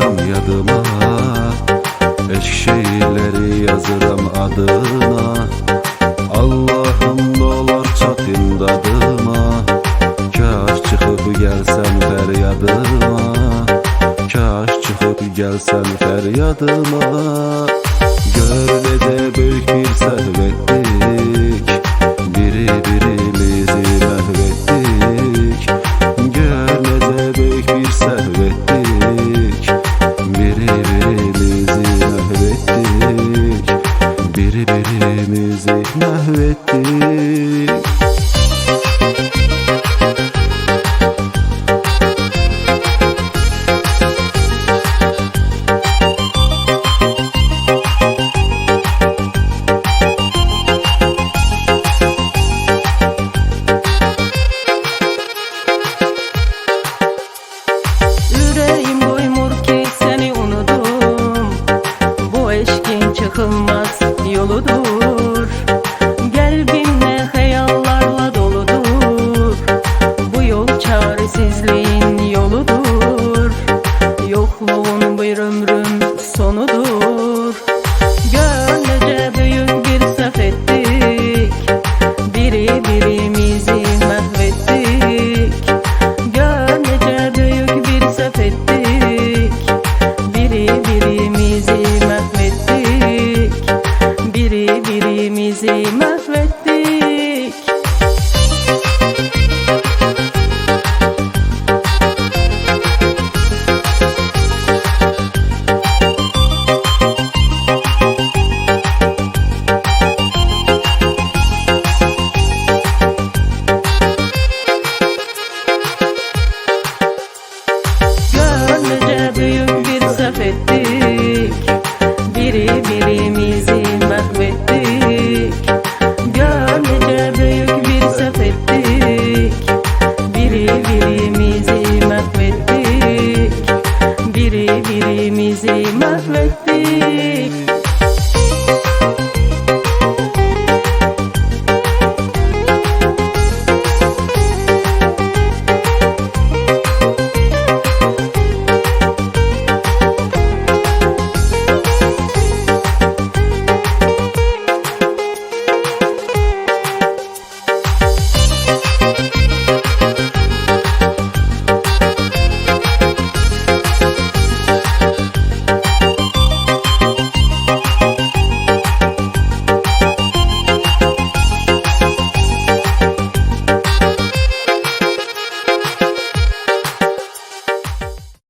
feryadıma Eşk şiirleri yazıram adına Allah'ım dolar çatın dadıma Kaş çıkıp gelsen feryadıma. Kaş çıkıp gelsen feryadıma. Gör necə böyük bir səhv şehvettir is. easy, my pretty.